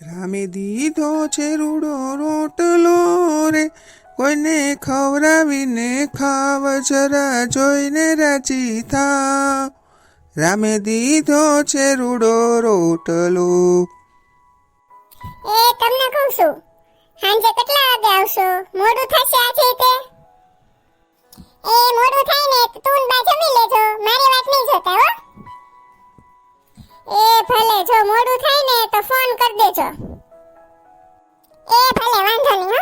રામે દીધો છે રૂડો રોટલો રે. કોઈને ખવડાવીને ખાવ, જરા જોઈને રાજી થા રામે દીધો છે રૂડો રોટલો. એ, તમને કહું છું, સાંજે કેટલા વાગે આવશો? મોડું થશે? કરી દેજો. એ ભલે વાંધો નહીં હો.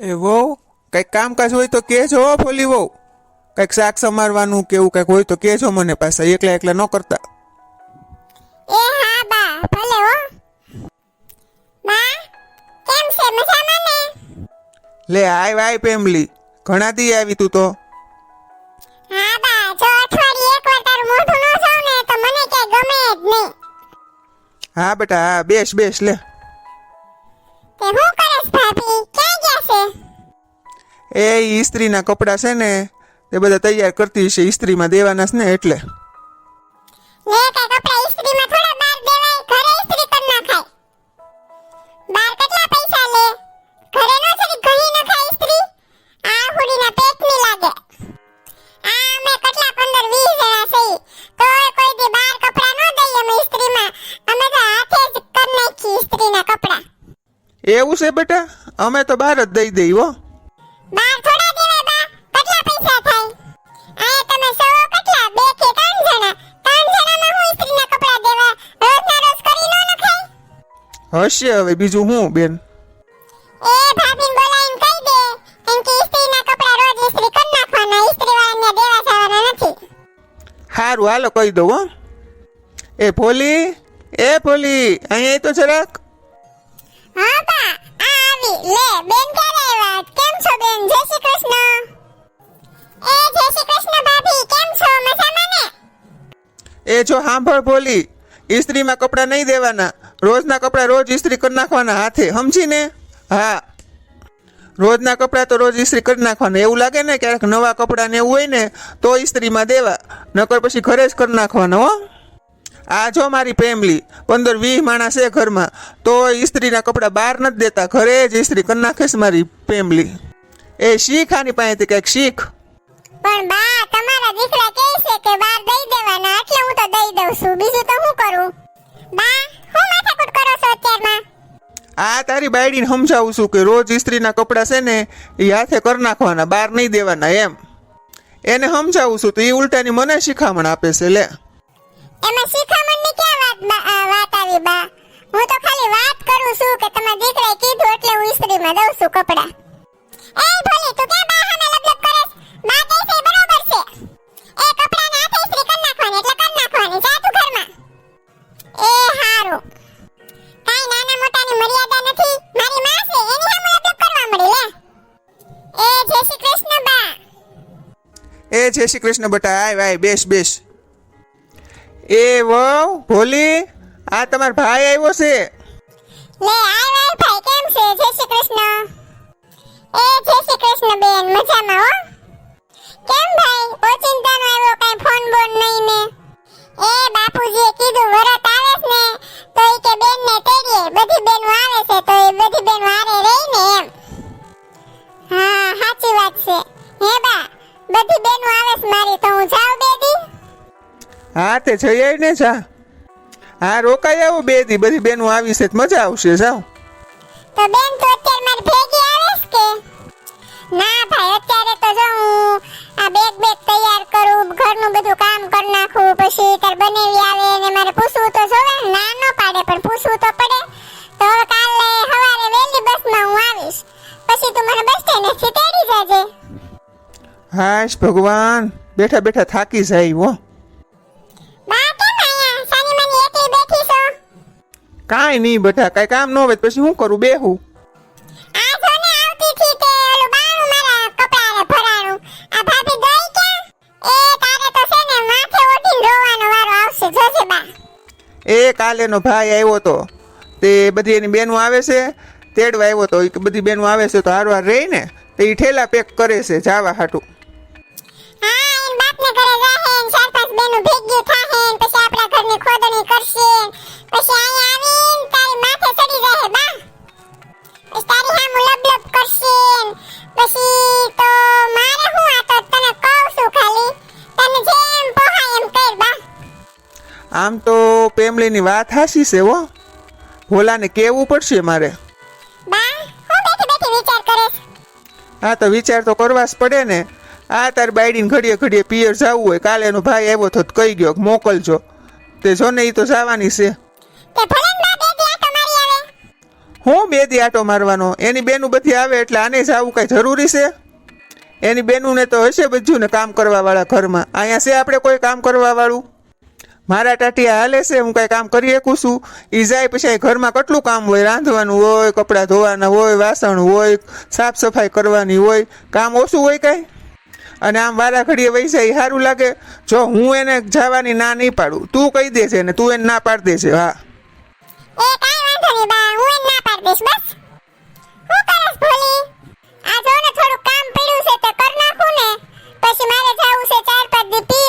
એ વહુ કંઈક કામકાજ હોય તો કહેજો હો ફોલી વહુ. કંઈક શાક સમારવાનું કે એવું કંઈક હોય તો કહેજો મને પાછા એકલા એકલા ન કરતા. એ હા બા ભલે હો. બા કેમ છે મજામાં ને? લે આય વાય પેમલી ઘણા દી આવી તું તો. હા બા જો અઠવાડિયે એકવાર તારું મોઢું ને હા બેટા હા બેસ બેસ લે. તે હું કરસ ભાભી? ક્યાં ગયા છે? એ ઇસ્ત્રીના કપડાં છે ને તે બધા તૈયાર કરતી છે ઇસ્ત્રીમાં દેવાના છે ને એટલે. લે કપડા ઇસ્ત્રીમાં થોડા બાર દેવાય ઘરે ઇસ્ત્રી કર નાખાય. બાર કેટલા એવું છે બેટા? અમે તો બહાર જ દઈ દઈ હો. બાર થોડા દેવાય બા કેટલા પૈસા થાય? આયા તમે સૌ કેટલા? બે કે ત્રણ જણા? ત્રણ જણામાં હું ઇસ્ત્રીના કપડા દેવા રોજના રોજ કરી નો નખાય? હશે હવે બીજું હું બેન? એ ભાભીને બોલાવીને કહી દે એમ કે ઇસ્ત્રીના કપડા રોજ ઇસ્ત્રી કરી નાખવાના ઇસ્ત્રી દેવા જવાના નથી. સારું હાલો કહી દઉં હો. એ ભોલી એ ભોલી અહીંયા તો જરાક. હા બા. લે, બેન ક્યારે આવ્યા? કેમ છો બેન? જય શ્રી કૃષ્ણ. એ, જય શ્રી કૃષ્ણ ભાભી, કેમ છો? મજામાં ને? એ જો સાંભળ ભોલી ઇસ્ત્રીમાં કપડાં નહીં દેવાના. રોજના કપડાં રોજ ઇસ્ત્રી કરી નાખવાના હાથે, સમજી ને? હા. રોજના કપડાં તો રોજ ઇસ્ત્રી કરી નાખવાના. એવું લાગે ને ક્યારેક નવા કપડાં ને એવું હોય ને, તો ઇસ્ત્રીમાં દેવા. નકર પછી ઘરે જ કરી નાખવાના, હો. આ જો મારી ફેમિલી પંદર વીસ માણસ છે ઘરમાં તો ઇસ્ત્રીના કપડાં બહાર નથી દેતા ઘરે જ ઇસ્ત્રી કરી નાખીશ મારી ફેમિલી એ શીખ આની પાસેથી કંઈક શીખ. પણ બા તમારા દીકરા કહે છે કે બહાર દઈ દેવાના એટલે હું તો દઈ દઉં છું. બીજું તો હું કરું? બા હું માથાકૂટ કરો છો અત્યારમાં? આ તારી બાયડીને સમજાવું છું કે રોજ ઇસ્ત્રીના કપડાં છે ને એ હાથે કરી નાખવાના બહાર નહીં દેવાના એમ. એને સમજાવું છું તો એ ઉલટાની મને શિખામણ આપે છે લે. એમાં શિખામણની ક્યાં વાત વાત આવી બા? હું તો ખાલી વાત કરું છું કે તમારા દીકરાએ કીધું એટલે હું ઇસ્ત્રીમાં દઉં છું કપડા. એ ભોલી, તું ક્યાં બા સામે લબલબ કરસ બા છે? બરોબર છે. એ કપડાને હાથે ઇસ્ત્રી કરી નાખવાની, એટલે કરી નાખવાની. જા તું ઘરમાં. એ નથી. મારી માં છે, એની સામે લબલબ કરવા જય શ્રી કૃષ્ણ બા. એ જય શ્રી કૃષ્ણ બટા, આય આય, બેસ બેસ. એ વહુ, ભોલી, આ તમારો ભાઈ આવ્યો છે. લે આય વાય ભાઈ કેમ છે? જય શ્રી કૃષ્ણ. એ, જય શ્રી કૃષ્ણ બેન, મજામાં હો. કેમ ભાઈ? ઓચિંતાનો આવ્યો, કઈ ફોન બોન નહીં ને. એ, બાપુજીએ કીધું, વરત આવે ને. તો એ કે બેન ને તેડીએ. બધી બેનો આવે છે, તો એ બધી બેનો હારે રહી ને એમ. હા, સાચી વાત છે. હે બા, બધી બેનો આવે છે મારી, તો હું હા તે જઈ આવી ને જા. હા રોકાઈ આવો બે દી બધી બેનો આવી છે મજા આવશે જાઓ. તો બેન તો અત્યારે મારી ભેગી આવીશ કે? ના ભાઈ અત્યારે તો જો હું આ બેગ બેગ તૈયાર કરું ઘરનું બધું કામ કરી નાખું પછી તાર બનેવી આવે ને મારે પૂછવું તો જોવે. ને. પાડે પણ પૂછવું તો પડે. તો કાલે સવારે વહેલી બસમાં હું આવીશ. પછી તું મને બસ સ્ટેન્ડેથી તેડી જાજે. હાશ ભગવાન. બેઠા બેઠા થાકી જાય હો. કાંઈ નહીં બેટા કાંઈ કામ ન હોય પછી શું કરું? બેહું. એ તારે તો છે ને માથે ઓઢીને રોવાનો વારો આવશે. જોજે બા. એ કાલે એનો ભાઈ આવ્યો તો. તે બધી એની બેનો આવે છે તેડવા આવ્યો તો. કે બધી બેનો આવે છે તો હારવાર રહી ને તો એ ઠેલા પેક કરે છે જાવા હાટું. હા એન બાપને ઘરે રહે ને ચાર પાંચ બેનો ભેગ્યું થાહે ને પછી ઘરની ખોદણી કરશે. પછી અહીંયા આવીને તારી માથે ચડી જાય બા. પછી તારી હામ લબલબ કરશે. પછી તો મારે હું આ તો તને કહું છું ખાલી. તને જેમ પોહાય એમ કર બા. આમ તો પેમલીની વાત હાસી છે હો. ભોલાને કેવું પડશે મારે? બા હું બેઠી બેઠી વિચાર કરે. હા તો વિચાર તો કરવા જ પડે ને. આ તાર બાયડીને ઘડીએ ઘડીએ પિયર જવું હોય. કાલે એનો ભાઈ આવ્યો તો કહી ગયો મોકલજો. તે જો ને એ તો જવાની છે. હું બે દી આટો મારવાનો? એની બેનું બધી આવે એટલે આને જવું કાંઈ જરૂરી છે? એની બેનું ને તો હશે બધું ને કામ કરવાવાળા ઘરમાં. અહીંયા છે આપણે કોઈ કામ કરવાવાળું? મારા ટાટિયા હાલે છે હું કાંઈ કામ કરી શકું છું? એ જાય પછી ઘરમાં કેટલું કામ હોય? રાંધવાનું હોય કપડાં ધોવાના હોય વાસણ હોય સાફ સફાઈ કરવાની હોય. કામ ઓછું હોય કાંઈ? અને આમ વારા ઘડીએ એ સારું લાગે જો હું એને જવાની ના નહીં પાડું. તું કહી દે ને, તું એને ના પાડ દે છે હા. એ કાંઈ આ જો ને કામ પડ્યું છે તે કર નાખું ને. પછી મારે જવું છે ચાર પાંચ દી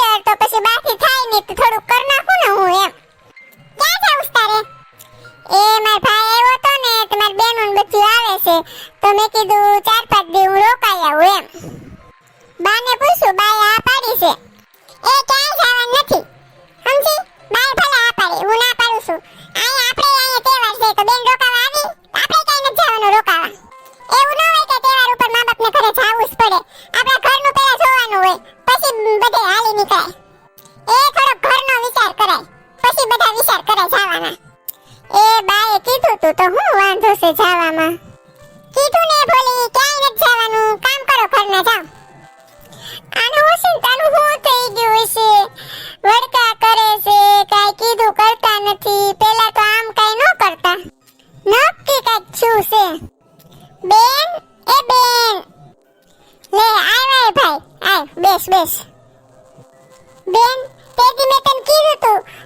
કાઈ કીધું તો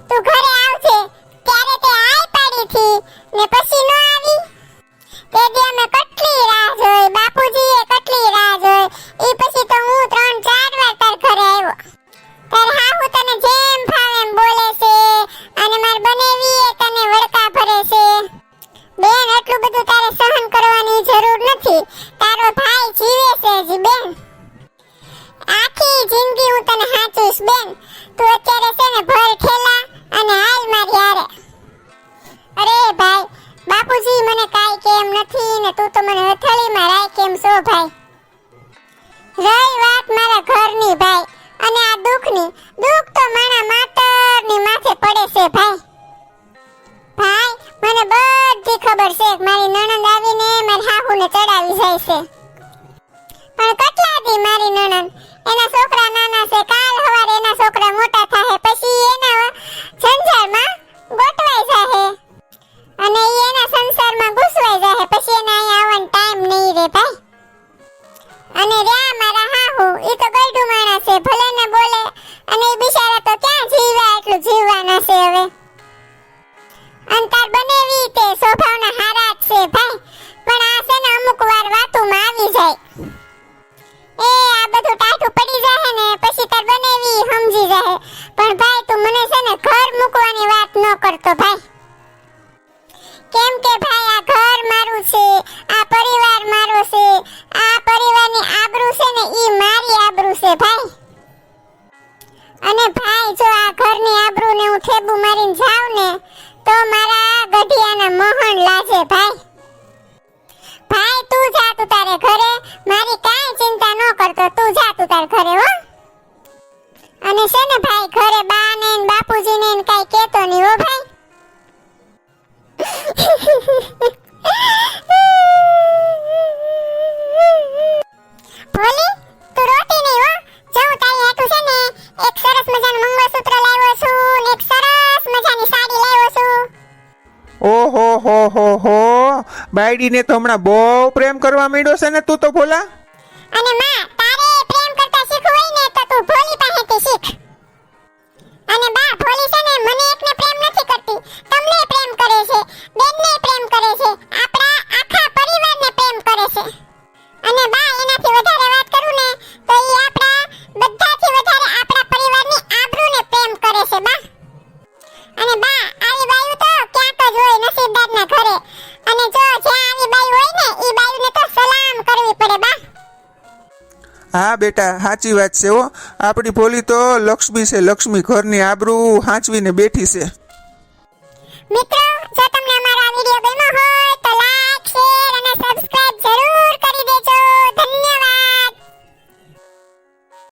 તે. ઘરે આવજે. ત્યારે તે આય પાડી થી ને પછી ન આવી. તે દી અમે કેટલી રાહ જોઈ એ પછી તો હું ત્રણ ચાર વાર ઘરે આવ્યો. તાર હાહુ તને જેમ ફાવે એમ બોલે છે. અને માર બનેવી એ તને વડકા ભરે છે. બેન એટલું બધું તારે સહન કરવાની જરૂર નથી. તારો ભાઈ જીવે છે હજી, બેન. આખી જિંદગી હું તને હાચીશ, બેન. તું અત્યારે છે ને ભર ખેલા અને હાલ મારી હારે. અરે ભાઈ, બાપુજી મને કાઈ કેમ નથી. ને તું તો મને હથેળીમાં રાય કેમ છો ભાઈ? રહી વાત મારા ઘરની ભાઈ, અને આ દુઃખની, દુઃખ તો મારા માતરની માથે પડે છે ભાઈ. ભાઈ, મને બધી ખબર છે મારી નણંદ આવીને મારી હાહુને ચડાવી જાય છે. પણ કેટલા દી કે ભાઈ, આ ઘર મારું છે, આ પરિવાર મારો છે, આ પરિવારની આબરૂ છે ને ઈ મારી આબરૂ છે ભાઈ. અને ભાઈ, જો આ ઘરની આબરૂ ને હું ઠેબુ મારીને જાઉં ને, તો મારા ગઢિયાના મોહન લાજે ભાઈ. ભાઈ, તું જા તું તારે ઓહો હો હો હો. બાયડીને તો હમણાં બહુ પ્રેમ કરવા માંડ્યો છે ને તું તો ભોલા? અને માં, તારે પ્રેમ કરતા શીખવું હોય ને તો તું ભોલી પાસેથી શીખ. અને બા, ભોલી છે ને, મને એકને પ્રેમ નથી કરતી. હા, બેટા, સાચી વાત છે હો. આપણી ભોલી તો લક્ષ્મી છે, લક્ષ્મી ઘરની આબરૂ હાંચવીને બેઠી છે. મિત્રો, જો તમને અમારો આ વિડિયો ગમ્યો હોય તો લાઈક શેર અને